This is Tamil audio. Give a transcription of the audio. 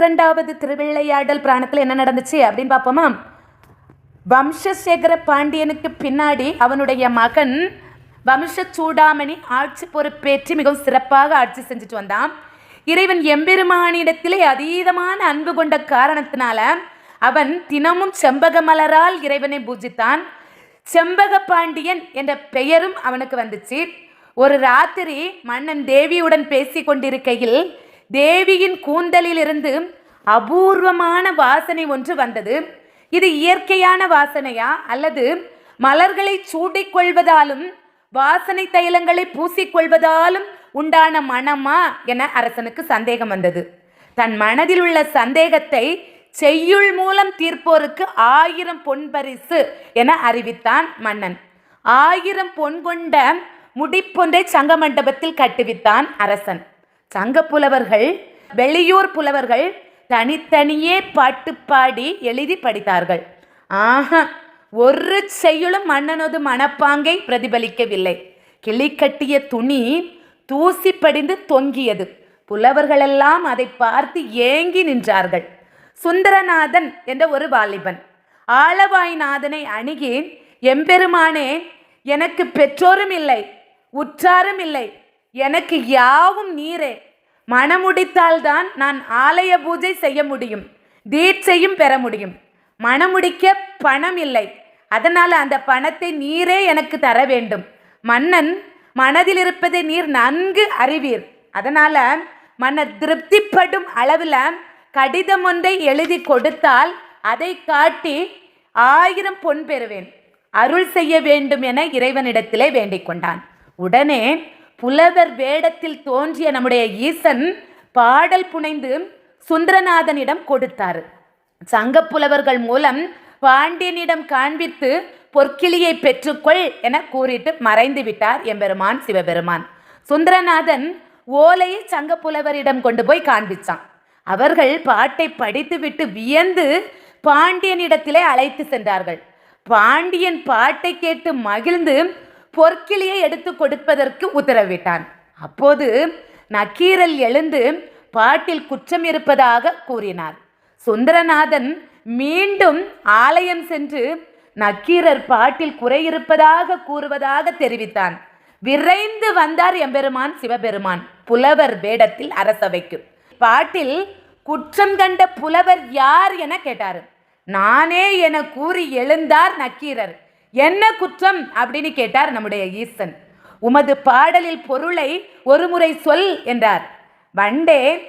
பன்னிரெண்டாவது திருவிளையாடல் பிராணத்தில் என்ன நடந்துச்சு அப்படின்னு பார்ப்போமா? வம்சசேகர பாண்டியனுக்கு பின்னாடி அவனுடைய மகன் வம்ச சூடாமணி ஆட்சி பொறுப்பேற்று மிகவும் சிறப்பாக ஆட்சி செஞ்சுட்டு வந்தான். இறைவன் எம்பெருமானிடத்திலே அதீதமான அன்பு கொண்ட காரணத்தினால அவன் தினமும் செம்பக மலரால் இறைவனை பூஜித்தான். செம்பக பாண்டியன் என்ற பெயரும் அவனுக்கு வந்துச்சு. ஒரு ராத்திரி மன்னன் தேவியுடன் பேசி கொண்டிருக்கையில் தேவியின் கூந்தலிலிருந்து அபூர்வமான வாசனை ஒன்று வந்தது. இது இயற்கையான வாசனையா? அல்லது மலர்களை சூடிக்கொள்வதாலும் வாசனை தைலங்களை பூசிக்கொள்வதாலும் உண்டான மனமா? என அரசனுக்கு சந்தேகம் வந்தது. தன் மனதில் உள்ள சந்தேகத்தை செய்யுள் மூலம் தீர்ப்போருக்கு ஆயிரம் பொன் பரிசு என அறிவித்தான் மன்னன். ஆயிரம் பொன் கொண்ட முடிப்பொன்றை சங்க மண்டபத்தில் கட்டுவித்தான் அரசன். சங்க புலவர்கள் வெளியூர் புலவர்கள் தனித்தனியே பாட்டு பாடி எழுதி படித்தார்கள். ஆஹா ஒரு செய்யுளும் மன்னனது மனப்பாங்கை பிரதிபலிக்கவில்லை. கிளி கட்டிய துணி தூசி படிந்து தொங்கியது. புலவர்களெல்லாம் அதை பார்த்து ஏங்கி நின்றார்கள். சுந்தரநாதன் என்ற ஒரு வாலிபன் ஆளவாய்நாதனை அணுகி எம்பெருமானே எனக்கு பெற்றோரும் இல்லை உற்றாரும் இல்லை எனக்கு யாவும் நீரே. மணமுடித்தால்தான் நான் ஆலய பூஜை செய்ய முடியும் தீட்சையும் பெற முடியும். மணமுடிக்க பணம் இல்லை. அதனால் அந்த பணத்தை நீரே எனக்கு தர வேண்டும். மன்னன் மனதில் இருப்பதை நீர் நன்கு அறிவீர். அதனால் மன்னர் திருப்திப்படும் அளவில் கடிதம் ஒன்றை எழுதி கொடுத்தால் அதை காட்டி ஆயிரம் பொன் பெறுவேன். அருள் செய்ய வேண்டும் என இறைவனிடத்திலே வேண்டிக் கொண்டான். உடனே புலவர் வேடத்தில் தோன்றிய நம்முடைய ஈசன் பாடல் புனைந்து சுந்தரநாதனிடம் கொடுத்தார். சங்க புலவர்கள் மூலம் பாண்டியனிடம் காண்பித்து பொற்கிளியை பெற்றுக்கொள் என கூறிட்டு மறைந்து விட்டார் எம்பெருமான் சிவபெருமான். சுந்தரநாதன் ஓலையை சங்க புலவரிடம் கொண்டு போய் காண்பிச்சான். அவர்கள் பாட்டை படித்துவிட்டு வியந்து பாண்டியனிடத்திலே அழைத்து சென்றார்கள். பாண்டியன் பாட்டை கேட்டு மகிழ்ந்து பொற்கிளியை எடுத்து கொடுப்பதற்கு உத்தரவிட்டான். அப்போது நக்கீரல் எழுந்து பாட்டில் குற்றம் இருப்பதாக கூறினார். சுந்தரநாதன் மீண்டும் ஆலயம் சென்று நக்கீரர் பாட்டில் குறை இருப்பதாக கூறுவதாக தெரிவித்தான். விரைந்து வந்தார் எம்பெருமான் சிவபெருமான் புலவர் வேடத்தில் அரசவைக்கு. பாட்டில் குற்றம் கண்ட புலவர் யார் என கேட்டார். நானே என கூறி எழுந்தார் நக்கீரர். என்ன குற்றம் அப்படின்னு கேட்டார் நம்முடைய ஈசன். உமது பாடலில் பொருளை ஒருமுறை சொல் என்றார். வண்டே